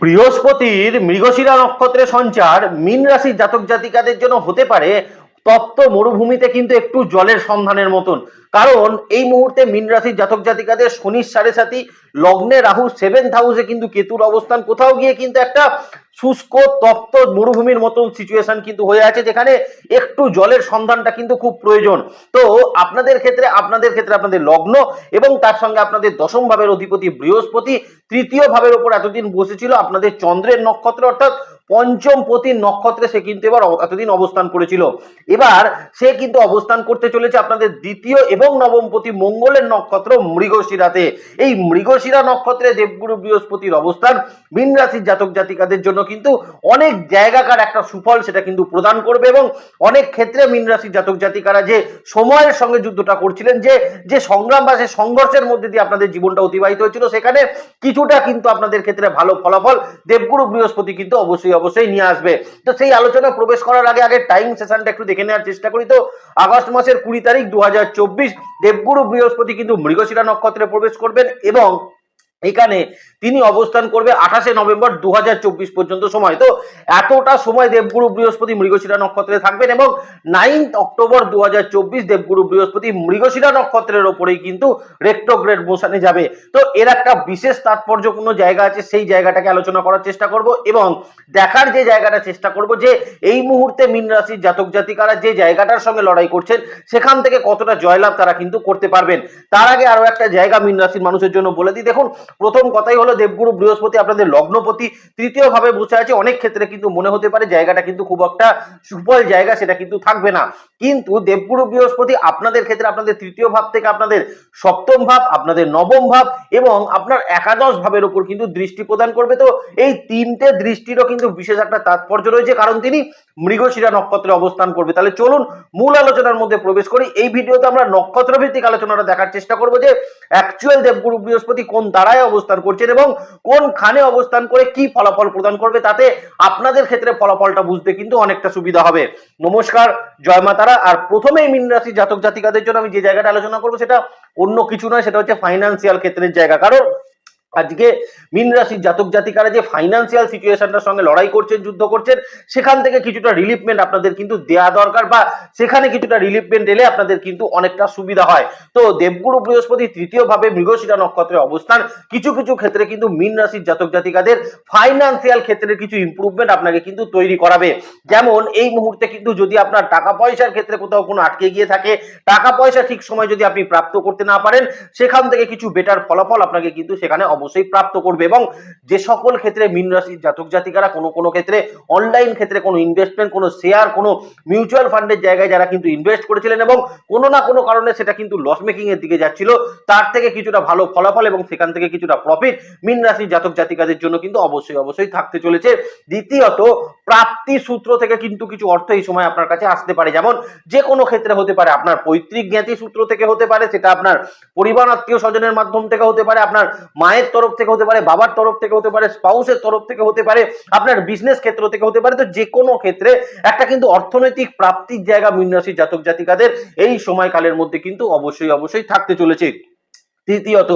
বৃহস্পতির মৃগশিরা নক্ষত্রে সঞ্চার মিন রাশির জাতক জাতিকাদের জন্য হতে পারে তপ্ত মরুভূমিতে কিন্তু একটু জলের সন্ধানের মতন। কারণ এই মুহূর্তে মীন রাশির জাতক জাতিকাদের শনির সাড়ে সাথী লগ্নে রাহু সেভেন্থ হাউসে কিন্তু কেতুর অবস্থান। কোথাও গিয়ে কিন্তু একটা শুষ্ক তপ্ত মরুভূমির মতন সিচুয়েশন কিন্তু হয়ে আছে, যেখানে একটু জলের সন্ধানটা কিন্তু খুব প্রয়োজন। তো আপনাদের ক্ষেত্রে আপনাদের ক্ষেত্রে আপনাদের লগ্ন এবং তার সঙ্গে আপনাদের দশম ভাবের অধিপতি বৃহস্পতি, তৃতীয় ভাবের ওপর এতদিন বসেছিল আপনাদের চন্দ্রের নক্ষত্র, অর্থাৎ পঞ্চম পতির নক্ষত্রে সে কিন্তু এবার এতদিন অবস্থান করেছিল। এবার সে কিন্তু অবস্থান করতে চলেছে আপনাদের দ্বিতীয় এবং নবম পতি মঙ্গলের নক্ষত্র মৃগশিরাতে। এই মৃগশিরা নক্ষত্রে দেবগুরু বৃহস্পতির অবস্থান। মীন রাশির জাতক জাতিকাদের জন্য কিন্তু অনেক জায়গাকার একটা সুফল সেটা কিন্তু প্রদান করবে এবং অনেক ক্ষেত্রে মীন রাশির জাতক জাতিকারা যে সময়ের সঙ্গে যুদ্ধটা করছিলেন, যে যে সংগ্রাম বা সে সংঘর্ষের মধ্যে দিয়ে আপনাদের জীবনটা অতিবাহিত হয়েছিল, সেখানে কিছুটা কিন্তু আপনাদের ক্ষেত্রে ভালো ফলাফল দেবগুরু বৃহস্পতি কিন্তু অবশ্যই অবশ্যই নিয়ে আসবে। তো সেই আলোচনা প্রবেশ করার আগে আগে টাইম সেশনটা একটু দেখে নেওয়ার চেষ্টা করি। তো আগস্ট মাসের কুড়ি তারিখ দু হাজার চব্বিশ, দেবগুরু বৃহস্পতি কিন্তু মৃগশিরা নক্ষত্রে প্রবেশ করবেন এবং এখানে তিনি অবস্থান করবে আঠাশে নভেম্বর দু হাজার চব্বিশ পর্যন্ত সময়। তো এতটা সময় দেবগুরু বৃহস্পতি মৃগশিরা নক্ষত্রে থাকবেন এবং নাইন্থ অক্টোবর দু হাজার চব্বিশ দেবগুরু বৃহস্পতি মৃগশিরা নক্ষত্রের ওপরেই কিন্তু রেক্টোগ্রেড মোশনে যাবে। তো এর একটা বিশেষ তাৎপর্যপূর্ণ জায়গা আছে, সেই জায়গাটাকে আলোচনা করার চেষ্টা করব এবং দেখার যে জায়গাটা চেষ্টা করব যে এই মুহূর্তে মীন রাশির জাতক জাতিকারা যে জায়গাটার সঙ্গে লড়াই করছেন, সেখান থেকে কতটা জয়লাভ তারা কিন্তু করতে পারবেন। তার আগে আরও একটা জায়গা মীন রাশির মানুষের জন্য বলে দিই। দেখুন প্রথম কথাই হলো দেবগুরু বৃহস্পতি আপনাদের লগ্নপতি তৃতীয় ভাবে বসে আছে, অনেক ক্ষেত্রে কিন্তু মনে হতে পারে জায়গাটা কিন্তু খুব একটা সুফল জায়গা, সেটা কিন্তু থাকবে না। কিন্তু দেবগুরু বৃহস্পতি আপনাদের ক্ষেত্রে আপনাদের তৃতীয় ভাব থেকে আপনাদের সপ্তম ভাব, আপনাদের নবম ভাব এবং আপনার একাদশ ভাবের উপর কিন্তু দৃষ্টি প্রদান করবে। তো এই তিনটে দৃষ্টিরও কিন্তু বিশেষ একটা তাৎপর্য রয়েছে, কারণ তিনি মৃগশিরা নক্ষত্রে অবস্থান করবে। তাহলে চলুন মূল আলোচনার মধ্যে প্রবেশ করি। এই ভিডিওতে আমরা নক্ষত্র ভিত্তিক আলোচনাটা দেখার চেষ্টা করব যে অ্যাকচুয়াল দেবগুরু বৃহস্পতি কোন তারায় অবস্থান করছেন এবং কোন খানে অবস্থান করে কি ফলাফল প্রদান করবে তাতে আপনাদের ক্ষেত্রে ফলাফলটা বুঝতে কিন্তু অনেকটা সুবিধা হবে। নমস্কার, জয় মাতারা আর প্রথমেই মিন রাশি জাতক জাতিকাদের জন্য আমি যে জায়গাটা আলোচনা করব সেটা অন্য কিছু নয়, সেটা হচ্ছে ফাইন্যান্সিয়াল ক্ষেত্রের জায়গা। কারণ আজকে মীন রাশির জাতক জাতিকারা যে ফাইন্যান্সিয়াল সিচুয়েশনটার সঙ্গে লড়াই করছেন, যুদ্ধ করছেন, সেখান থেকে কিছুটা রিলিফমেন্ট আপনাদের কিন্তু দেয়া দরকার বা সেখানে কিছুটা রিলিফমেন্ট এলে আপনাদের কিন্তু অনেকটা সুবিধা হয়। তো দেবগুরু বৃহস্পতি তৃতীয় ভাবে মৃগশিরা নক্ষত্রের অবস্থান, কিছু কিছু ক্ষেত্রে কিন্তু মীন রাশির জাতক জাতিকাদের ফাইন্যান্সিয়াল ক্ষেত্রে কিছু ইমপ্রুভমেন্ট আপনাকে কিন্তু তৈরি করাবে। যেমন এই মুহূর্তে কিন্তু যদি আপনার টাকা পয়সার ক্ষেত্রে কোথাও কোনো আটকে গিয়ে থাকে, টাকা পয়সা ঠিক সময় যদি আপনি প্রাপ্ত করতে না পারেন, সেখান থেকে কিছু বেটার ফলাফল আপনাকে কিন্তু সেখানে অবশ্যই প্রাপ্ত করবে এবং যে সকল ক্ষেত্রে মীন রাশির জাতক জাতিকারা কোনো কোনো ক্ষেত্রে অনলাইন ক্ষেত্রে কোনো ইনভেস্টমেন্ট কোনো শেয়ার কোনো মিউচুয়াল ফান্ডের জায়গায় যারা কিন্তু ইনভেস্ট করেছিলেন এবং কোনো না কোনো কারণে সেটা কিন্তু লস মেকিং এর দিকে যাচ্ছিল, তার থেকে কিছুটা ভালো ফলাফল এবং সেখান থেকে কিছুটা প্রফিট মীন রাশির জাতক জাতিকাদের জন্য কিন্তু অবশ্যই অবশ্যই থাকতে চলেছে। দ্বিতীয়ত, প্রাপ্তি সূত্র থেকে কিন্তু কিছু অর্থ এই সময় আপনার কাছে আসতে পারে। যেমন যে কোনো ক্ষেত্রে হতে পারে। আপনার পৈতৃক জ্ঞাতি সূত্র থেকে হতে পারে, সেটা আপনার পরিবার আত্মীয় স্বজনের মাধ্যম থেকে হতে পারে। আপনার মায়ের তরফ থেকে হতে পারে, বাবার তরফ থেকে হতে পারে, স্পাউসের তরফ থেকে হতে পারে, আপনার বিজনেস ক্ষেত্র থেকে হতে পারে, তো যে কোনো ক্ষেত্রে একটা কিন্তু অর্থনৈতিক প্রাপ্তির জায়গা মীন রাশির জাতক জাতিকাদের এই সময়কালের মধ্যে কিন্তু অবশ্যই অবশ্যই থাকতে চলেছে। তৃতীয়ত,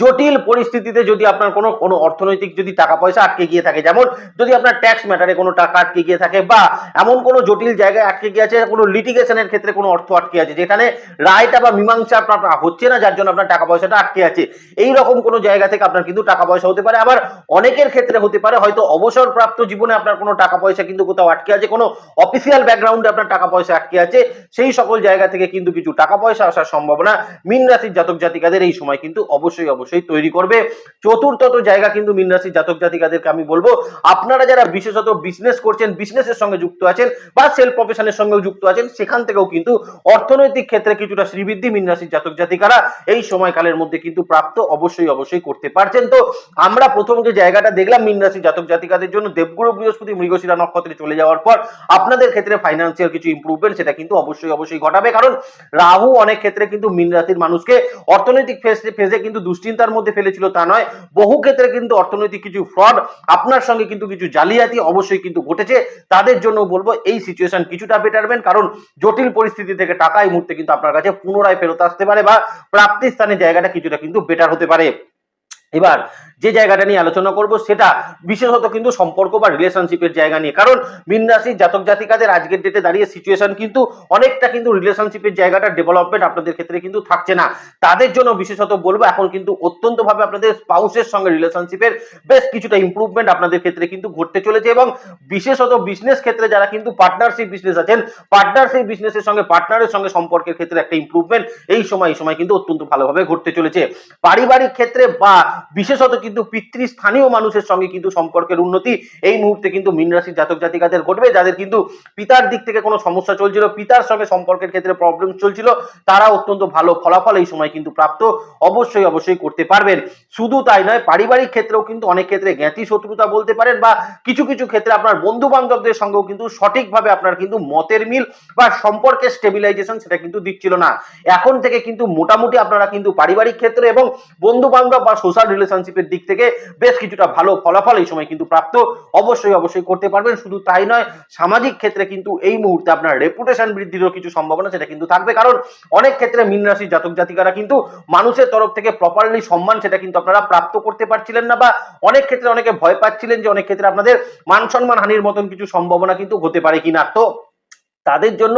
জটিল পরিস্থিতিতে যদি আপনার কোনো কোনো অর্থনৈতিক যদি টাকা পয়সা আটকে গিয়ে থাকে, যেমন যদি আপনার ট্যাক্স ম্যাটারে কোনো টাকা আটকে গিয়ে থাকে বা এমন কোনো জটিল জায়গায় আটকে গিয়ে আছে, কোনো লিটিগেশনের ক্ষেত্রে কোনো অর্থ আটকে আছে, যেখানে রায়টা বা মীমাংসা আপনার হচ্ছে না, যার জন্য আপনার টাকা পয়সাটা আটকে আছে, এই রকম কোনো জায়গা থেকে আপনার কিন্তু টাকা পয়সা হতে পারে। আবার অনেকের ক্ষেত্রে হতে পারে, হয়তো অবসরপ্রাপ্ত জীবনে আপনার কোনো টাকা পয়সা কিন্তু কোথাও আটকে আছে, কোনো অফিসিয়াল ব্যাকগ্রাউন্ডে আপনার টাকা পয়সা আটকে আছে, সেই সকল জায়গা থেকে কিন্তু কিছু টাকা পয়সা আসার সম্ভাবনা, মিন রাশির জাতক জাতিকাদের এই সময় কিন্তু অবশ্যই অবশ্যই তৈরি করবে। চতুর্থত জায়গা কিন্তু মীন রাশির জাতক জাতিকাদেরকে আমি বলব, আপনারা যারা বিশেষত বিজনেস করছেন বিজনেসের সঙ্গে যুক্ত আছেন বা সেলফ প্রফেশনের সঙ্গেও যুক্ত আছেন, সেখান থেকেও কিন্তু অর্থনৈতিক ক্ষেত্রে কিছুটা শ্রীবৃদ্ধি মীন রাশির জাতক জাতিকারা এই সময়কালের মধ্যে কিন্তু প্রাপ্ত অবশ্যই অবশ্যই করতে পারছেন। তো আমরা প্রথম যে জায়গাটা দেখলাম মীন রাশির জাতক জাতিকাদের জন্য, দেবগুরু, বৃহস্পতি, মৃগশিরা নক্ষত্রে চলে যাওয়ার পর আপনাদের ক্ষেত্রে ফাইন্যান্সিয়াল কিছু ইমপ্রুভমেন্ট সেটা কিন্তু অবশ্যই অবশ্যই ঘটাবে। কারণ রাহু অনেক ক্ষেত্রে কিন্তু মীন রাশির মানুষকে অর্থনৈতিক ফেজে ফেজে কিন্তু দুশ্চিন্তার মধ্যে ফেলেছিল তা নয়। বহু ক্ষেত্রে কিন্তু অর্থনৈতিক কিছু ফ্রড আপনার সঙ্গে কিন্তু কিছু জালিয়াতি অবশ্যই কিন্তু ঘটেছে। তাদের জন্য বলব এই সিচুয়েশন কিছুটা বেটারবেন কারণ জটিল পরিস্থিতি থেকে টাকা এই মুহূর্তে কিন্তু আপনার কাছে পুনরায় ফেরত আসতে পারে বা প্রাপ্তি স্থানের জায়গাটা কিছুটা কিন্তু বেটার হতে পারে। এবার যে জায়গাটা নিয়ে আলোচনা করব, সেটা বিশেষত কিন্তু সম্পর্ক বা রিলেশনশিপের জায়গা নিয়ে। কারণ মীন জাতক জাতিকাদের আজকের ডেটে দাঁড়িয়ে সিচুয়েশন কিন্তু অনেকটা কিন্তু রিলেশনশিপের জায়গাটা ডেভেলপমেন্ট আপনাদের ক্ষেত্রে কিন্তু থাকছে না। তাদের জন্য বিশেষত বলব, এখন কিন্তু অত্যন্ত ভাবে আপনাদের স্পাউসের সঙ্গে রিলেশনশিপের বেশ কিছুটা ইমপ্রুভমেন্ট আপনাদের ক্ষেত্রে কিন্তু ঘটতে চলেছে এবং বিশেষত বিজনেস ক্ষেত্রে যারা কিন্তু পার্টনারশিপ বিজনেস আছেন পার্টনারশিপ বিজনেসের সঙ্গে পার্টনারের সঙ্গে সম্পর্কের ক্ষেত্রে একটা ইমপ্রুভমেন্ট এই সময় এই সময় কিন্তু অত্যন্ত ভালোভাবে ঘটতে চলেছে। পারিবারিক ক্ষেত্রে বা বিশেষত কিন্তু পিতৃস্থানীয় মানুষের সঙ্গে কিন্তু সম্পর্কের উন্নতি। এই মুহূর্তে কিন্তু মীন রাশির জাতক জাতিকাদের ঘটবে, যাদের কিন্তু পিতার দিক থেকে কোনো সমস্যা চলছিল, পিতার সঙ্গে সম্পর্কের ক্ষেত্রে প্রবলেম চলছিল, তারা অত্যন্ত ভালো ফলাফল এই সময় কিন্তু প্রাপ্ত, অবশ্যই অবশ্যই করতে পারবেন। শুধু তাই নয়, পারিবারিক ক্ষেত্রেও কিন্তু অনেক ক্ষেত্রে জ্ঞাতি শত্রুতা বলতে পারেন বা কিছু কিছু ক্ষেত্রে আপনার বন্ধু বান্ধবদের সঙ্গেও কিন্তু সঠিকভাবে আপনার কিন্তু মতের মিল বা সম্পর্কের স্টেবিলাইজেশন সেটা কিন্তু দিচ্ছিল না। এখন থেকে কিন্তু মোটামুটি আপনারা কিন্তু পারিবারিক ক্ষেত্রে এবং বন্ধু বান্ধব বা সোশ্যাল রিলেশনশিপের দিক থেকে বেশ কিছুটা ভালো ফলাফল এই সময় কিন্তু প্রাপ্ত অবশ্যই অবশ্যই করতে পারবেন। শুধু তাই নয়, সামাজিক ক্ষেত্রে কিন্তু এই মুহূর্তে আপনার রেপুটেশন বৃদ্ধিরও কিছু সম্ভাবনা সেটা কিন্তু থাকবে। কারণ অনেক ক্ষেত্রে মীন রাশির জাতক জাতিকারা কিন্তু মানুষের তরফ থেকে প্রপারলি সম্মান সেটা কিন্তু আপনারা প্রাপ্ত করতে পারছিলেন না বা অনেক ক্ষেত্রে অনেকে ভয় পাচ্ছিলেন যে অনেক ক্ষেত্রে আপনাদের মান সম্মান হানির মতন কিছু সম্ভাবনা কিন্তু হতে পারে কিনা। তো তাদের জন্য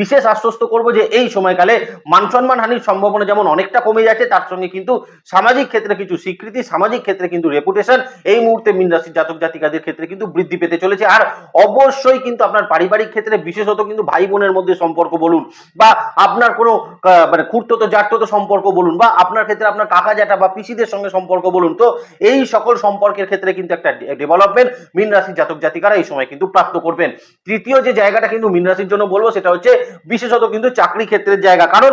বিশেষ আশ্বস্ত করব যে এই সময়কালে মান সম্মান হানির সম্ভাবনা যেমন অনেকটা কমে যাচ্ছে, তার সঙ্গে কিন্তু সামাজিক ক্ষেত্রে কিছু স্বীকৃতি, সামাজিক ক্ষেত্রে কিন্তু রেপুটেশন এই মুহূর্তে মীন রাশির জাতক জাতিকাদের ক্ষেত্রে কিন্তু বৃদ্ধি পেতে চলেছে। আর অবশ্যই কিন্তু আপনার পারিবারিক ক্ষেত্রে বিশেষত কিন্তু ভাই বোনের মধ্যে সম্পর্ক বলুন বা আপনার কোনো মানে খুঁড়তো জাটতো সম্পর্ক বলুন বা আপনার ক্ষেত্রে আপনার কাকা জ্যাঠা বা পিসিদের সঙ্গে সম্পর্ক বলুন, তো এই সকল সম্পর্কের ক্ষেত্রে কিন্তু একটা ডেভেলপমেন্ট মীন রাশির জাতক জাতিকারা এই সময় কিন্তু প্রাপ্ত করবেন। তৃতীয় যে জায়গাটা কিন্তু মীন জন্য বলব সেটা হচ্ছে বিশেষত কিন্তু চাকরি ক্ষেত্রের জায়গা। কারণ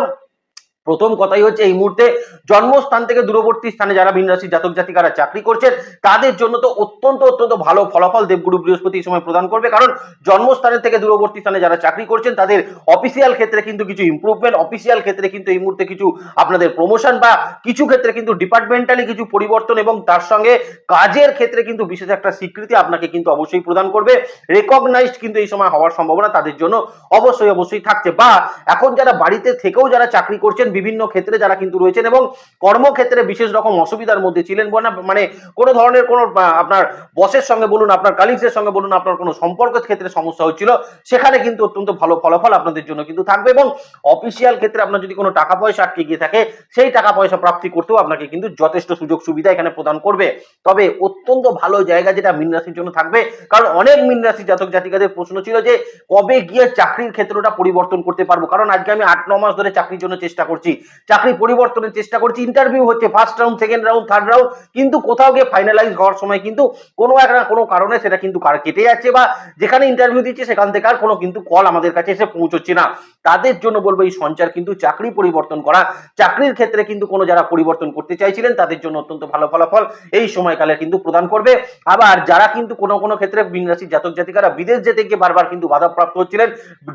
প্রথম কথাই হচ্ছে এই মুহূর্তে জন্মস্থান থেকে দূরবর্তী স্থানে যারা মীন রাশির জাতক জাতিকারা চাকরি করছেন, তাদের জন্য তো অত্যন্ত অত্যন্ত ভালো ফলাফল দেবগুরু বৃহস্পতি এই সময় প্রদান করবে। কারণ জন্মস্থানের থেকে দূরবর্তী স্থানে যারা চাকরি করছেন, তাদের অফিসিয়াল ক্ষেত্রে কিন্তু কিছু ইমপ্রুভমেন্ট অফিসিয়াল ক্ষেত্রে কিন্তু এই মুহূর্তে কিছু আপনাদের প্রমোশন বা কিছু ক্ষেত্রে কিন্তু ডিপার্টমেন্টালি কিছু পরিবর্তন এবং তার সঙ্গে কাজের ক্ষেত্রে কিন্তু বিশেষ একটা স্বীকৃতি আপনাকে কিন্তু অবশ্যই প্রদান করবে। রেকগনাইজড কিন্তু এই সময় হওয়ার সম্ভাবনা তাদের জন্য অবশ্যই অবশ্যই থাকছে। বা এখন যারা বাড়িতে থেকেও যারা চাকরি করছেন বিভিন্ন ক্ষেত্রে যারা কিন্তু রয়েছেন এবং কর্মক্ষেত্রে বিশেষ রকম অসুবিধার মধ্যে ছিলেন মানে কোনো ধরনের কোনো আপনার বসের সঙ্গে বলুন, আপনার কালিগসের সঙ্গে বলুন, আপনার কোনো সম্পর্কের ক্ষেত্রে সমস্যা হচ্ছিল, সেখানে কিন্তু অত্যন্ত ভালো ফলাফল আপনাদের জন্য কিন্তু থাকবে এবং অফিসিয়াল ক্ষেত্রে আপনার যদি কোনো টাকা পয়সা আটকে গিয়ে থাকে, সেই টাকা পয়সা প্রাপ্তি করতেও আপনাকে কিন্তু যথেষ্ট সুযোগ সুবিধা এখানে প্রদান করবে। তবে অত্যন্ত ভালো জায়গা যেটা মীন রাশির জন্য থাকবে, কারণ অনেক মীন রাশি জাতক জাতিকাদের প্রশ্ন ছিল যে কবে গিয়ে চাকরির ক্ষেত্রটা পরিবর্তন করতে পারব? কারণ আজকে আমি আট, ন মাস ধরে চাকরির জন্য চেষ্টা করছি। চাকরি পরিবর্তনের চেষ্টা করছি ইন্টারভিউ হচ্ছে first round second round third round কিন্তু কোথাও গিয়ে ফাইনালাইজ হওয়ার সময় কিন্তু কোনো এক না কোনো কারণে সেটা কিন্তু কেটে যাচ্ছে বা যেখানে ইন্টারভিউ দিচ্ছে সেখান থেকে আর কোনো কিন্তু কল আমাদের কাছে এসে পৌঁছচ্ছে না। তাদের জন্য বলব এই সঞ্চার কিন্তু চাকরি পরিবর্তন করা, চাকরির ক্ষেত্রে কিন্তু কোনো যারা পরিবর্তন করতে চাইছিলেন তাদের জন্য অত্যন্ত ভালো ফলাফল এই সময়কালে কিন্তু প্রদান করবে। আবার যারা কিন্তু কোনো কোনো ক্ষেত্রে মীন রাশির জাতক জাতিকারা বিদেশ যেতে গিয়ে বারবার কিন্তু বাধাপ্রাপ্ত হচ্ছিলেন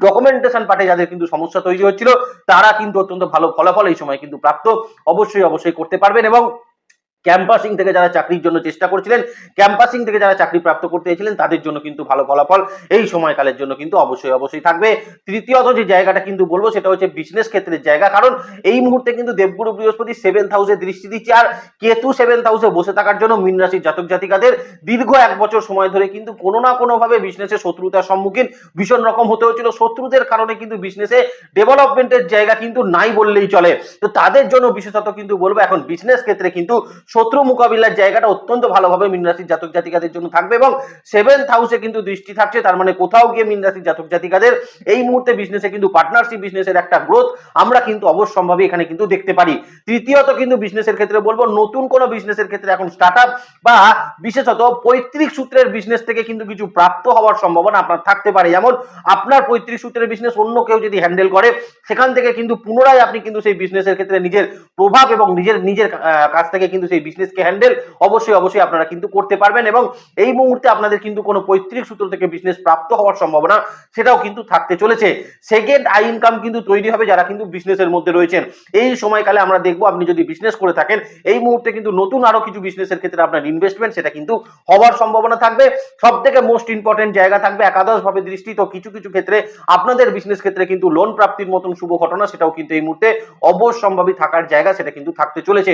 ডকুমেন্টেশন পাঠে যাদের কিন্তু সমস্যা তৈরি হচ্ছিল, তারা কিন্তু অত্যন্ত ভালো ফলাফল এই সময় কিন্তু প্রাপ্ত অবশ্যই অবশ্যই করতে পারবেন এবং ক্যাম্পাসিং থেকে যারা চাকরির জন্য চেষ্টা করছিলেন ক্যাম্পাসিং থেকে যারা চাকরি প্রাপ্ত করতে চাইছিলেন তাদের জন্য কিন্তু ভালো ফলাফল এই সময়কালের জন্য কিন্তু অবশ্যই অবশ্যই থাকবে। তৃতীয়ত যে জায়গাটা কিন্তু বলব, সেটা হচ্ছে বিজনেস ক্ষেত্রের জায়গা। কারণ এই মুহূর্তে কিন্তু দেবগুরু বৃহস্পতি সেভেন্থ হাউসে দৃষ্টি দিচ্ছে আর কেতু সেভেন্থ হাউসে বসে থাকার জন্য মীন রাশির জাতক জাতিকাদের দীর্ঘ এক বছর সময় ধরে কিন্তু কোনো না কোনো ভাবে বিজনেসে শত্রুতার সম্মুখীন ভীষণ রকম হতে হচ্ছিল শত্রুদের কারণে কিন্তু বিজনেসে ডেভেলপমেন্টের জায়গা কিন্তু নাই বললেই চলে। তো তাদের জন্য বিশেষত কিন্তু বলব, এখন বিজনেস ক্ষেত্রে কিন্তু শত্রু মোকাবিলার জায়গাটা অত্যন্ত ভালোভাবে মীন রাশির জাতক জাতিকাদের জন্য থাকবে এবং সেভেন্থ হাউসে কিন্তু দৃষ্টি থাকছে, তার মানে কোথাও গিয়ে মীন রাশির জাতক জাতিকাদের। এই মুহূর্তে বিজনেসে কিন্তু পার্টনারশিপ বিজনেসের একটা গ্রোথ আমরা কিন্তু অবশ্যম্ভাবী এখানে কিন্তু দেখতে পারি। তৃতীয়ত কিন্তু বিজনেসের ক্ষেত্রে বলব, নতুন কোনো বিজনেসের ক্ষেত্রে এখন স্টার্ট বা বিশেষত পৈতৃক সূত্রের বিজনেস থেকে কিন্তু কিছু প্রাপ্ত হওয়ার সম্ভাবনা আপনার থাকতে পারে। যেমন আপনার পৈতৃক সূত্রের বিজনেস অন্য কেউ যদি হ্যান্ডেল করে, সেখান থেকে কিন্তু পুনরায় আপনি কিন্তু সেই বিজনেসের ক্ষেত্রে নিজের প্রভাব এবং নিজের নিজের কাছ থেকে কিন্তু সেই বিজনেসকে হ্যান্ডেল অবশ্যই অবশ্যই আপনারা কিন্তু করতে পারবেন এবং এই মুহূর্তে আপনাদের কিন্তু কোনো পৈতৃক সূত্র থেকে বিজনেস প্রাপ্ত হওয়ার সম্ভাবনা সেটাও কিন্তু থাকতে চলেছে। সেকেন্ড আই ইনকাম কিন্তু তৈরি হবে যারা কিন্তু বিজনেসের মধ্যে রয়েছেন। এই সময়কালে আমরা দেখব আপনি যদি বিজনেস করে থাকেন, এই মুহূর্তে কিন্তু নতুন আরও কিছু বিজনেসের ক্ষেত্রে আপনার ইনভেস্টমেন্ট সেটা কিন্তু হওয়ার সম্ভাবনা থাকবে। সব থেকে মোস্ট ইম্পর্টেন্ট জায়গা থাকবে একাদশ ভাবে দৃষ্টি তো কিছু কিছু ক্ষেত্রে আপনাদের বিজনেস ক্ষেত্রে কিন্তু লোন প্রাপ্তির মতন শুভ ঘটনা সেটাও কিন্তু এই মুহূর্তে অবশ্যম্ভাবী থাকার জায়গা সেটা কিন্তু থাকতে চলেছে।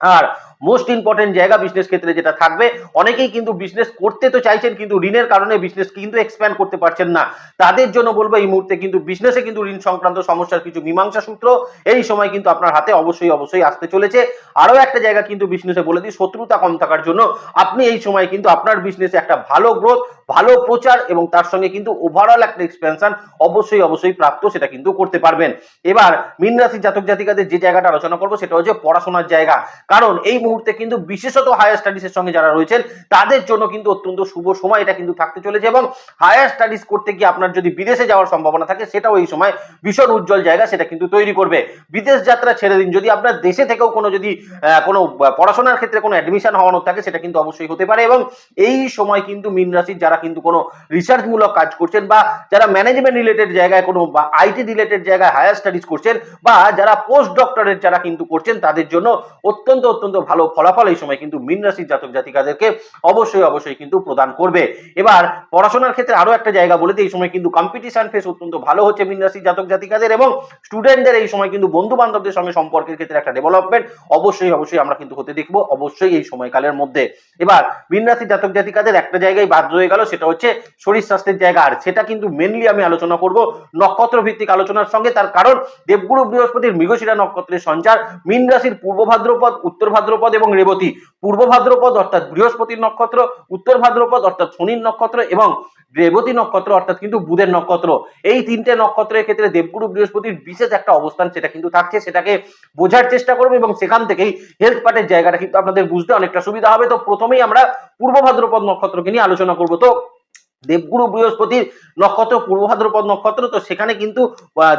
আর মোস্ট ইম্পর্টেন্ট জায়গা বিজনেস ক্ষেত্রে যেটা থাকবে, অনেকেই কিন্তু বিজনেস করতে তো চাইছেন, কিন্তু ঋণের কারণে বিজনেস কিন্তু এক্সপ্যান্ড করতে পারছেন না। তাদের জন্য বলব, এই মুহূর্তে কিন্তু বিজনেসে কিন্তু ঋণ সংক্রান্ত সমস্যার কিছু মীমাংসা সূত্র, এই সময় কিন্তু আপনার হাতে অবশ্যই অবশ্যই আসতে চলেছে। আরও একটা জায়গা কিন্তু বিজনেসে বলে দিই, শত্রুতা কম থাকার জন্য আপনি এই সময় কিন্তু আপনার বিজনেসে একটা ভালো গ্রোথ ভালো প্রচার এবং তার সঙ্গে কিন্তু ওভারঅল একটা এক্সপেনশন অবশ্যই অবশ্যই প্রাপ্ত, সেটা কিন্তু করতে পারবেন। এবার মীন রাশি জাতক জাতিকাদের যে জায়গাটা আলোচনা করব, সেটা হচ্ছে পড়াশোনার জায়গা। কারণ এই মুহূর্তে কিন্তু বিশেষত হায়ার স্টাডিজের সঙ্গে যারা রয়েছেন, তাদের জন্য কিন্তু অত্যন্ত শুভ সময় এটা কিন্তু থাকতে চলেছে এবং হায়ার স্টাডিজ করতে গিয়ে আপনার যদি বিদেশে যাওয়ার সম্ভাবনা থাকে, সেটাও এই সময় ভীষণ উজ্জ্বল জায়গা, সেটা কিন্তু তৈরি করবে। বিদেশ যাত্রা ছেড়ে দিন, যদি আপনার দেশে থেকেও কোনো যদি কোনো পড়াশোনার ক্ষেত্রে কোনো অ্যাডমিশন হওয়ানোর থাকে, সেটা কিন্তু অবশ্যই হতে পারে এবং এই সময় কিন্তু মীন রাশির যারা কিন্তু কোনো রিসার্চমূলক কাজ করছেন বা যারা ম্যানেজমেন্ট রিলেটেড জায়গায় কোনো বা আইটি রিলেটেড জায়গায় হায়ার স্টাডিজ করছেন বা যারা পোস্ট ডক্টরেট যারা কিন্তু করছেন তাদের জন্য অত্যন্ত অত্যন্ত ভালো ফলাফল এই সময় কিন্তু মীন রাশির জাতক জাতিকাদেরকে অবশ্যই অবশ্যই কিন্তু প্রদান করবে। এবার পড়াশোনার ক্ষেত্রে আরও একটা জায়গা বলে দিই, এই সময় কিন্তু কম্পিটিশন ফেস অত্যন্ত ভালো হচ্ছে মীন রাশির জাতক জাতিকাদের এবং স্টুডেন্টদের এই সময় কিন্তু বন্ধু বান্ধবদের সঙ্গে সম্পর্কের ক্ষেত্রে একটা ডেভেলপমেন্ট অবশ্যই অবশ্যই আমরা কিন্তু হতে দেখব অবশ্যই এই সময়কালের মধ্যে। এবার মীন রাশির জাতক জাতিকাদের একটা জায়গায় বাদ রয়ে গেল সেটা হচ্ছে শরীর স্বাস্থ্যের জায়গা। আর সেটা কিন্তু মেনলি আমি আলোচনা করব নক্ষত্র ভিত্তিক আলোচনার সঙ্গে। তার কারণ দেবগুরু বৃহস্পতির মৃগশিরা নক্ষত্রের সঞ্চার, মীন রাশির পূর্ব ভাদ্রপদ, উত্তর ভাদ্রপদ এবং রেবতী। পূর্ব ভাদ্রপদ অর্থাৎ বৃহস্পতির নক্ষত্র, উত্তর ভাদ্রপদ অর্থাৎ শনির নক্ষত্র এবং রেবতী নক্ষত্র অর্থাৎ কিন্তু বুধের নক্ষত্র। এই তিনটে নক্ষত্রের ক্ষেত্রে দেবগুরু বৃহস্পতির বিশেষ একটা অবস্থান সেটা কিন্তু থাকছে। সেটাকে বোঝার চেষ্টা করব এবং সেখান থেকেই হেলথ পার্টের জায়গাটা কিন্তু আপনাদের বুঝতে অনেকটা সুবিধা হবে। তো প্রথমেই আমরা পূর্ব ভাদ্রপদ নক্ষত্রকে নিয়ে আলোচনা করব। তো দেবগুরু বৃহস্পতির নক্ষত্র, পূর্ব ভাদ্রপদ নক্ষত্র, তো সেখানে কিন্তু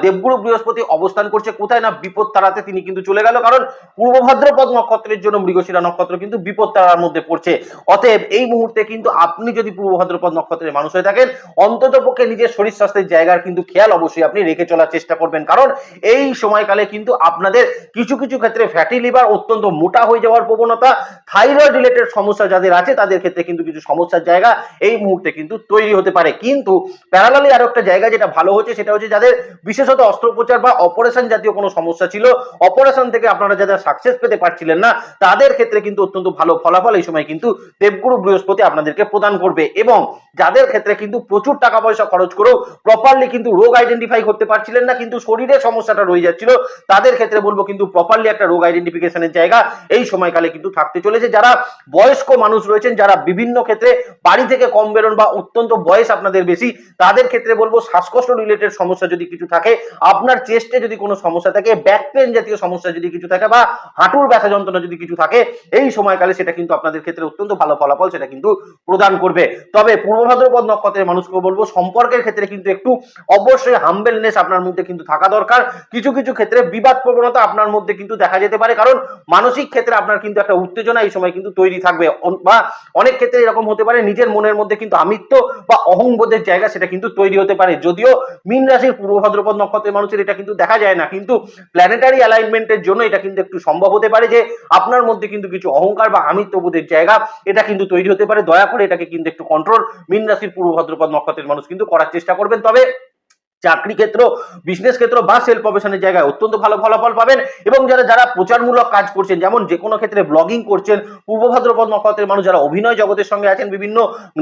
দেবগুরু বৃহস্পতি অবস্থান করছে। কোথায় না বিপদ তাড়াতে তিনি কিন্তু চলে গেল, কারণ পূর্ব ভাদ্রপদ নক্ষত্রের জন্য মৃগশিরা নক্ষত্র কিন্তু বিপদ তারার মধ্যে পড়ছে। অতএব এই মুহূর্তে কিন্তু আপনি যদি পূর্ব ভাদ্রপদ নক্ষত্রের মানুষ হয়ে থাকেন, অন্তত পক্ষে নিজের শরীর স্বাস্থ্যের জায়গার কিন্তু খেয়াল অবশ্যই আপনি রেখে চলার চেষ্টা করবেন। কারণ এই সময়কালে কিন্তু আপনাদের কিছু কিছু ক্ষেত্রে ফ্যাটি লিভার অত্যন্ত মোটা হয়ে যাওয়ার প্রবণতা থাইরয়েড রিলেটেড সমস্যা যাদের আছে, তাদের ক্ষেত্রে কিন্তু কিছু সমস্যার জায়গা এই মুহূর্তে কিন্তু তৈরি হতে পারে। কিন্তু প্যারালালি আরও একটা জায়গা যেটা ভালো হচ্ছে, সেটা হচ্ছে যাদের বিশেষত অস্ত্রোপচার বা অপারেশন জাতীয় কোনো সমস্যা ছিল অপারেশন থেকে আপনারা যারা সাকসেস পেতে পারছিলেন না, তাদের ক্ষেত্রে কিন্তু অত্যন্ত ভালো ফলাফল এই সময় কিন্তু দেবগুরু বৃহস্পতি আপনাদেরকে প্রদান করবে এবং যাদের ক্ষেত্রে কিন্তু প্রচুর টাকা পয়সা খরচ করেও প্রপারলি কিন্তু রোগ আইডেন্টিফাই করতে পারছিলেন না, কিন্তু শরীরের সমস্যাটা রয়ে যাচ্ছিল, তাদের ক্ষেত্রে বলব কিন্তু প্রপারলি একটা রোগ আইডেন্টিফিকেশনের জায়গা এই সময়কালে কিন্তু থাকতে চলেছে। যারা বয়স্ক মানুষ রয়েছেন, যারা বিভিন্ন ক্ষেত্রে বাড়ি থেকে কম বেরোন বা অত্যন্ত বয়স আপনাদের বেশি, তাদের ক্ষেত্রে বলব শ্বাসকষ্ট রিলেটেড সমস্যা যদি কিছু থাকে, আপনার চেস্টে যদি কোনো সমস্যা থাকে ব্যাক পেন জাতীয় সমস্যা যদি কিছু থাকে বা হাঁটুর ব্যথা যন্ত্রণা যদি কিছু থাকে, এই সময়কালে সেটা কিন্তু আপনাদের ক্ষেত্রে অত্যন্ত ভালো ফলাফল সেটা কিন্তু প্রদান করবে। তবে পূর্ব ভাদ্রপদ নক্ষত্রের মানুষকে বলব, সম্পর্কের ক্ষেত্রে কিন্তু একটু অবশ্যই হাম্বেলনেস আপনার মধ্যে কিন্তু থাকা দরকার। কিছু কিছু ক্ষেত্রে বিবাদ প্রবণতা আপনার মধ্যে কিন্তু দেখা যেতে পারে, কারণ মানসিক ক্ষেত্রে আপনার কিন্তু একটা উত্তেজনা এই সময় কিন্তু তৈরি থাকবে। বা অনেক ক্ষেত্রে এরকম হতে পারে, নিজের মনের মধ্যে কিন্তু আমিত্ব বা অহংবোধের জায়গা সেটা কিন্তু তৈরি হতে পারে। যদিও মীন রাশির পূর্ব ভাদ্রপদ নক্ষত্রের মানুষের এটা কিন্তু দেখা যায় না, কিন্তু প্ল্যানেটারি অ্যালাইনমেন্টের জন্য এটা কিন্তু একটু সম্ভব হতে পারে যে আপনার মধ্যে কিন্তু কিছু অহংকার বা আমিত্ববোধের জায়গা এটা কিন্তু তৈরি হতে পারে। দয়া করে এটাকে কিন্তু একটু কন্ট্রোল মিন রাশির পূর্ব ভাদ্রপদ নক্ষত্রের মানুষ কিন্তু করার চেষ্টা করবেন। তবে চাকরি ক্ষেত্র বিজনেস ক্ষেত্র বা সেলফ প্রফেশনের জায়গায় অত্যন্ত ভালো ফলাফল পাবেন এবং যারা যারা প্রচারমূলক কাজ করছেন, যেমন যে কোনো ক্ষেত্রে ব্লগিং করছেন, পূর্ব ভাদ্রপদ নক্ষত্রের মানুষ যারা অভিনয় জগতের সঙ্গে আছেন, বিভিন্ন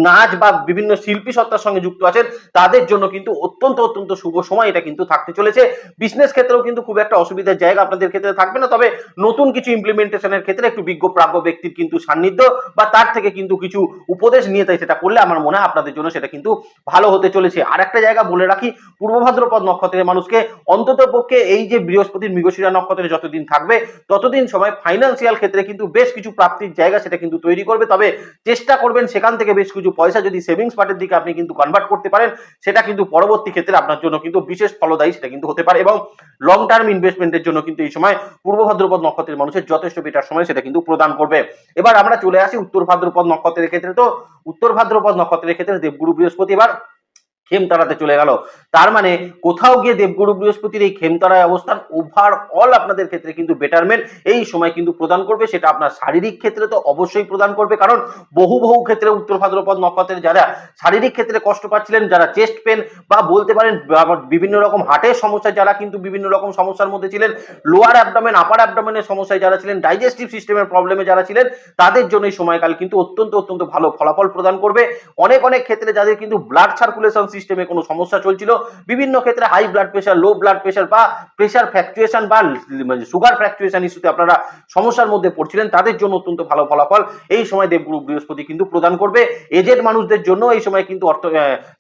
নাচ বা বিভিন্ন শিল্পী সত্তার সঙ্গে যুক্ত আছেন, তাদের জন্য কিন্তু অত্যন্ত অত্যন্ত শুভ সময় এটা কিন্তু থাকতে চলেছে। বিজনেস ক্ষেত্রেও কিন্তু খুব একটা অসুবিধার জায়গা আপনাদের ক্ষেত্রে থাকবে না, তবে নতুন কিছু ইমপ্লিমেন্টেশনের ক্ষেত্রে একটু বিজ্ঞ, প্রাজ্ঞ ব্যক্তির কিন্তু সান্নিধ্য বা তার থেকে কিন্তু কিছু উপদেশ নিয়ে তাই সেটা করলে আমার মনে হয় আপনাদের জন্য সেটা কিন্তু ভালো হতে চলেছে। আর একটা জায়গা বলে রাখি পূর্ব ভাদ্রপদ নক্ষত্রের মানুষকে অন্তত পক্ষে এই যে বৃহস্পতির মৃগশিরা নক্ষত্রে যতদিন থাকবে, ততদিন সময় ফাইন্যান্সিয়াল ক্ষেত্রে কিন্তু বেশ কিছু প্রাপ্তির জায়গা সেটা কিন্তু তৈরি করবে। তবে চেষ্টা করবেন সেখান থেকে বেশ কিছু পয়সা যদি সেভিংস পার্টের দিকে আপনি কিন্তু কনভার্ট করতে পারেন, সেটা কিন্তু পরবর্তী ক্ষেত্রে আপনার জন্য কিন্তু বিশেষ ফলদায়ী সেটা কিন্তু হতে পারে এবং লং টার্ম ইনভেস্টমেন্টের জন্য কিন্তু এই সময় পূর্ব ভাদ্রপদ নক্ষত্রের মানুষের যথেষ্ট বেটার সময় সেটা কিন্তু প্রদান করবে। এবার আমরা চলে আসি উত্তর ভাদ্রপদ নক্ষত্রের ক্ষেত্রে। তো উত্তর ভাদ্রপদ নক্ষত্রের ক্ষেত্রে দেবগুরু বৃহস্পতি, এবার খেমতারাতে চলে গেল। তার মানে কোথাও গিয়ে দেবগুরু বৃহস্পতির এই খেমতারায় অবস্থান ওভারঅল আপনাদের ক্ষেত্রে কিন্তু বেটারমেন্ট এই সময় কিন্তু প্রদান করবে। সেটা আপনার শারীরিক ক্ষেত্রে তো অবশ্যই প্রদান করবে। কারণ বহু বহু ক্ষেত্রে উত্তর ভাদ্রপদ নক্ষত্রের যারা শারীরিক ক্ষেত্রে কষ্ট পাচ্ছিলেন, যারা চেস্ট পেন বা বলতে পারেন বিভিন্ন রকম হার্টের সমস্যা, যারা কিন্তু বিভিন্ন রকম সমস্যার মধ্যে ছিলেন লোয়ার অ্যাবডোমেন আপার অ্যাবডোমেনের সমস্যায় যারা ছিলেন ডাইজেস্টিভ সিস্টেমের প্রবলেমে যারা ছিলেন, তাদের জন্য এই সময়কাল কিন্তু অত্যন্ত অত্যন্ত ভালো ফলাফল প্রদান করবে। অনেক অনেক ক্ষেত্রে যাদের কিন্তু ব্লাড সার্কুলেশন সিস্টেমে কোনো সমস্যা চলছিল। বিভিন্ন ক্ষেত্রে high blood pressure low blood pressure বা প্রেশার ফ্র্যাকচুয়েশন বা সুগার ফ্র্যাকচুয়েশন ইস্যুতে আপনারা সমস্যার মধ্যে পড়ছিলেন, তাদের জন্য অত্যন্ত ভালো ফলাফল। এই সময় দেবগুরু বৃহস্পতি কিন্তু প্রদান করবে। এজেড মানুষদের জন্য এই সময় কিন্তু অর্থ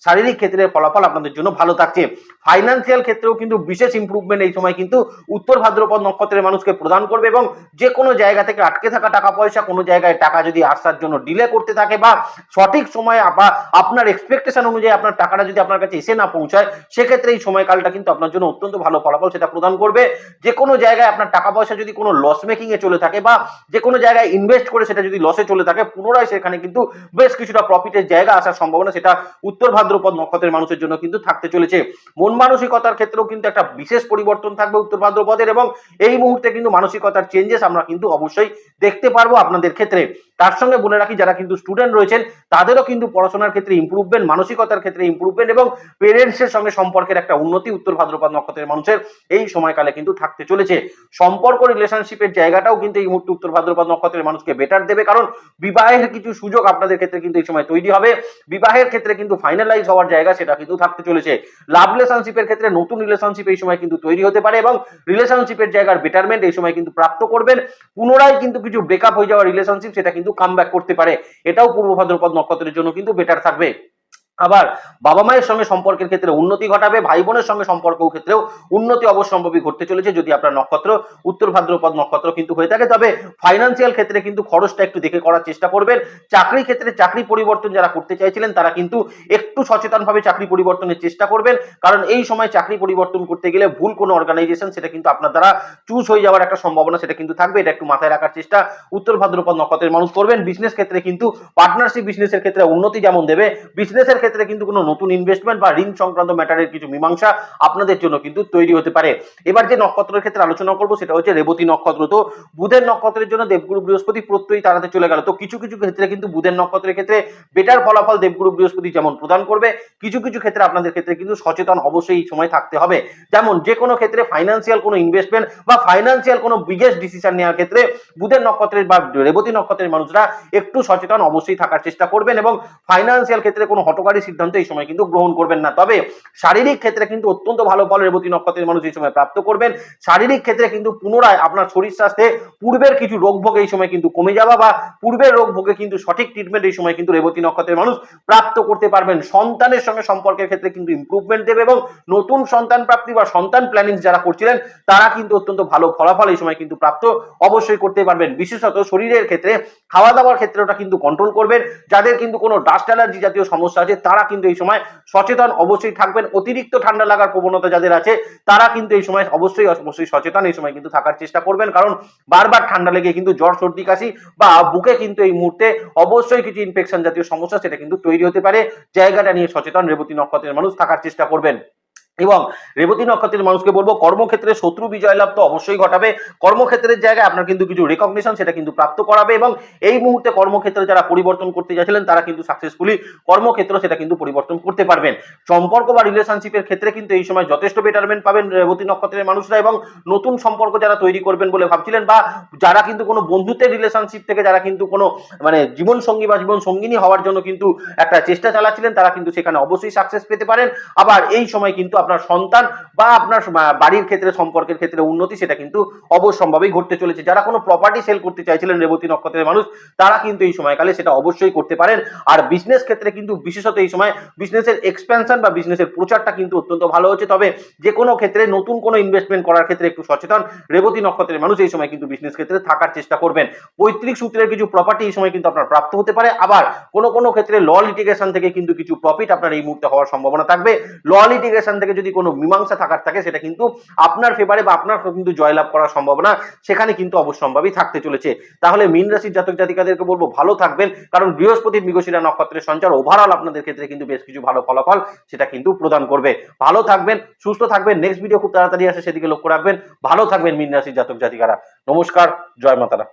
শারীরিক ক্ষেত্রে ফলাফল আপনাদের জন্য ভালো থাকছে। ফাইন্যান্সিয়াল ক্ষেত্রেও কিন্তু বিশেষ ইমপ্রুভমেন্ট এই সময় কিন্তু উত্তর ভাদ্রপদ নক্ষত্রের মানুষকে প্রদান করবে এবং যে কোনো জায়গা থেকে আটকে থাকা টাকা পয়সা, কোনো জায়গায় টাকা যদি আসার জন্য ডিলে করতে থাকে বা সঠিক সময়ে বা আপনার এক্সপেকটেশন অনুযায়ী আপনার টাকাটা যদি আপনার কাছে এসে না পৌঁছায়, সেক্ষেত্রে এই সময়কালটা কিন্তু আপনার জন্য অত্যন্ত ভালো ফলাফল সেটা প্রদান করবে। যে কোনো জায়গায় আপনার টাকা পয়সা যদি কোনো লস মেকিং এ চলে থাকে বা যে কোনো জায়গায় ইনভেস্ট করে সেটা যদি লসে চলে থাকে, পুনরায় সেখানে কিন্তু বেশ কিছুটা প্রফিটের জায়গা আসার সম্ভাবনা সেটা উত্তর ভাদ্রপদ নক্ষত্রের মানুষের জন্য কিন্তু থাকতে চলেছে। মন মানসিকতার ক্ষেত্রেও কিন্তু একটা বিশেষ পরিবর্তন থাকবে উত্তর ভাদ্রপদের এবং এই মুহূর্তে কিন্তু মানসিকতার চেঞ্জেস আমরা কিন্তু অবশ্যই দেখতে পারব আপনাদের ক্ষেত্রে। তার সঙ্গে বলে রাখি, যারা কিন্তু স্টুডেন্ট রয়েছেন, তাদেরও কিন্তু পড়াশোনার ক্ষেত্রে ইম্প্রুভমেন্ট মানসিকতার ক্ষেত্রে ইমপ্রুভমেন্ট এবং পেরেন্টসের সঙ্গে সম্পর্কের একটা উন্নতি, উত্তর ভাদ্রপদ নক্ষত্রের মানুষের এই সময়কালে কিন্তু থাকতে চলেছে। সম্পর্ক রিলেশনশিপের জায়গাটাও কিন্তু এই মুহূর্তে উত্তর ভাদ্রপদ নক্ষত্রের মানুষকে বেটার দেবে, কারণ বিবাহের কিছু সুযোগ আপনাদের ক্ষেত্রে কিন্তু এই সময় তৈরি হবে। বিবাহের ক্ষেত্রে কিন্তু ফাইনালাইজ হওয়ার জায়গা সেটা কিন্তু থাকতে চলেছে। লাভ রিলেশনশিপের ক্ষেত্রে নতুন রিলেশনশিপ এই সময় কিন্তু তৈরি হতে পারে এবং রিলেশনশিপের জায়গার বেটারমেন্ট এই সময় কিন্তু প্রাপ্ত করবেন। পুনরায় কিন্তু কিছু ব্রেকআপ হয়ে যাওয়া রিলেশনশিপ সেটা কিন্তু কাম করতে পারে। এটাও পূর্ব ভাদ্রপদ নক্ষত্রের জন্য কিন্তু বেটার থাকবে। আবার বাবা মায়ের সঙ্গে সম্পর্কের ক্ষেত্রে উন্নতি ঘটাবে, ভাই বোনের সঙ্গে সম্পর্ক ক্ষেত্রেও উন্নতি অবশ্যম্ভাবী ঘটতে চলেছে, যদি আপনার নক্ষত্র, উত্তর ভাদ্রপদ নক্ষত্র কিন্তু হয়ে থাকে। তবে ফাইন্যান্সিয়াল ক্ষেত্রে কিন্তু খরচটা একটু দেখে করার চেষ্টা করবেন। চাকরি ক্ষেত্রে চাকরি পরিবর্তন যারা করতে চাইছিলেন, তারা কিন্তু একটু সচেতনভাবে চাকরি পরিবর্তনের চেষ্টা করবেন। কারণ এই সময় চাকরি পরিবর্তন করতে গেলে ভুল কোনো অর্গানাইজেশন সেটা কিন্তু আপনার দ্বারা চুজ হয়ে যাওয়ার একটা সম্ভাবনা সেটা কিন্তু থাকবে। এটা একটু মাথায় রাখার চেষ্টা। উত্তর ভাদ্রপদ নক্ষত্রের মানুষ করবেন। বিজনেস ক্ষেত্রে কিন্তু পার্টনারশিপ বিজনেসের ক্ষেত্রে উন্নতি যেমন দেবে বিজনেসের ক্ষেত্রে কিন্তু কোনো নতুন ইনভেস্টমেন্ট বা ঋণ সংক্রান্ত ম্যাটারের কিছু মীমাংসা আপনাদের জন্য কিন্তু তৈরি হতে পারে। এবার যে নক্ষত্রের ক্ষেত্রে আলোচনা করব সেটা হচ্ছে রেবতী নক্ষত্র। তো বুধের নক্ষত্রের জন্য দেবগুরু বৃহস্পতি প্রত্যয়ী তারাতে চলে গেল। তো কিছু কিছু ক্ষেত্রে কিন্তু বুধের নক্ষত্রের ক্ষেত্রে বেটার ফলাফল দেবগুরু বৃহস্পতি যেমন প্রদান করবে, কিছু কিছু ক্ষেত্রে আপনাদের ক্ষেত্রে কিন্তু সচেতন অবশ্যই এই সময় থাকতে হবে। যেমন যে কোনো ক্ষেত্রে ফাইন্যান্সিয়াল কোনো ইনভেস্টমেন্ট বা ফাইন্যান্সিয়াল কোনো বিগেস্ট ডিসিশন নেওয়ার ক্ষেত্রে বুধের নক্ষত্রের বা রেবতী নক্ষত্রের মানুষরা একটু সচেতন অবশ্যই থাকার চেষ্টা করবেন এবং ফাইন্যান্সিয়াল ক্ষেত্রে কোনো হটকারী সিদ্ধান্ত এই সময় কিন্তু গ্রহণ করবেন না। তবে শারীরিক ক্ষেত্রে কিন্তু অত্যন্ত ভালো ফল রেবতী নক্ষত্রের মানুষ এই সময় প্রাপ্ত করবেন। শারীরিক ক্ষেত্রে কিন্তু পুনরায় আপনার শরীর স্বাস্থ্যে পূর্বের কিছু রোগ ভোগ এই সময় কিন্তু কমে যাওয়া বা পূর্বের রোগ ভোগে কিন্তু সঠিক ট্রিটমেন্ট এই সময় কিন্তু রেবতী নক্ষত্রের মানুষ প্রাপ্ত করতে পারবেন। সন্তানের সঙ্গে সম্পর্কের ক্ষেত্রে কিন্তু ইমপ্রুভমেন্ট দেবে এবং নতুন সন্তান প্রাপ্তি বা সন্তান প্ল্যানিং যারা করছিলেন, তারা কিন্তু অত্যন্ত ভালো ফলাফল এই সময় কিন্তু প্রাপ্ত অবশ্যই করতে পারবেন। বিশেষত শরীরের ক্ষেত্রে খাওয়া দাওয়ার ক্ষেত্রে ওটা কিন্তু কন্ট্রোল করবেন। যাদের কিন্তু কোনো ডাস্ট অ্যালার্জি জাতীয় সমস্যা আছে তারা কিন্তু এই সময় সচেতন অবশ্যই থাকবেন। অতিরিক্ত ঠান্ডা লাগার প্রবণতা যাদের আছে, তারা কিন্তু এই সময় অবশ্যই অবশ্যই সচেতন এই সময় কিন্তু থাকার চেষ্টা করবেন। কারণ বারবার ঠান্ডা লেগে কিন্তু জ্বর, সর্দি, কাশি বা বুকে কিন্তু এই মুহূর্তে অবশ্যই কিছু ইনফেকশন জাতীয় সমস্যা সেটা কিন্তু তৈরি হতে পারে। জায়গাটা নিয়ে সচেতন রেবতী নক্ষত্রের মানুষ থাকার চেষ্টা করবেন। এবং রেবতী নক্ষত্রের মানুষকে বলব, কর্মক্ষেত্রে শত্রু বিজয় লাভ তো অবশ্যই ঘটাবে। কর্মক্ষেত্রের জায়গায় আপনার কিন্তু কিছু রেকগনিশন সেটা কিন্তু প্রাপ্ত করাবে এবং এই মুহূর্তে কর্মক্ষেত্রে যারা পরিবর্তন করতে যাচ্ছিলেন, তারা কিন্তু সাকসেসফুলি কর্মক্ষেত্র সেটা কিন্তু পরিবর্তন করতে পারবেন। সম্পর্ক বা রিলেশনশিপের ক্ষেত্রে কিন্তু এই সময় যথেষ্ট বেটারমেন্ট পাবেন রেবতী নক্ষত্রের মানুষরা এবং নতুন সম্পর্ক যারা তৈরি করবেন বলে ভাবছিলেন বা যারা কিন্তু কোনো বন্ধুত্বের রিলেশনশিপ থেকে যারা কিন্তু কোনো মানে জীবন সঙ্গী বা জীবন সঙ্গিনী হওয়ার জন্য কিন্তু একটা চেষ্টা চালাচ্ছিলেন, তারা কিন্তু সেখানে অবশ্যই সাকসেস পেতে পারেন। আবার এই সময় কিন্তু আপনার সন্তান বা আপনার বাড়ির ক্ষেত্রে, সম্পর্কের ক্ষেত্রে উন্নতি সেটা কিন্তু অবশ্যম্ভাবেই ঘটতে চলেছে। যারা কোনো প্রপার্টি সেল করতে চাইছিলেন রেবতী নক্ষত্রের মানুষ, তারা কিন্তু এই সময়কালে সেটা অবশ্যই করতে পারেন। আর বিজনেস ক্ষেত্রে কিন্তু বিশেষত এই সময় বিজনেসের এক্সপেনশন বা বিজনেসের প্রচারটা কিন্তু অত্যন্ত ভালো হচ্ছে। তবে যে কোনো ক্ষেত্রে নতুন কোনো ইনভেস্টমেন্ট করার ক্ষেত্রে একটু সচেতন। রেবতী নক্ষত্রের মানুষ এই সময় কিন্তু বিজনেস ক্ষেত্রে থাকার চেষ্টা করবেন। পৈতৃক সূত্রের কিছু প্রপার্টি এই সময় কিন্তু আপনার প্রাপ্ত হতে পারে। আবার কোনো কোনো ক্ষেত্রে ল লিটিগেশন থেকে কিন্তু কিছু প্রফিট আপনার এই মুহূর্তে হওয়ার সম্ভাবনা থাকবে। ল লিটিগেশন থেকে যদি কোনো মীমাংসা থাকার থাকে, সেটা কিন্তু আপনার ফেভারে বা আপনার কিন্তু জয়লাভ করার সম্ভাবনা সেখানে কিন্তু অবশ্যম্ভাবী থাকতে চলেছে। তাহলে মীন রাশির জাতক জাতিকাদেরকে বলব, ভালো থাকবেন। কারণ বৃহস্পতির মৃগশিরা নক্ষত্রের সঞ্চার ওভারঅল আপনাদের ক্ষেত্রে কিন্তু বেশ কিছু ভালো ফলাফল সেটা কিন্তু প্রদান করবে। ভালো থাকবেন, সুস্থ থাকবেন নেক্সট ভিডিও খুব তাড়াতাড়ি আসে সেদিকে লক্ষ্য রাখবেন। ভালো থাকবেন মীন রাশির জাতক জাতিকারা। নমস্কার, জয় মাতারা।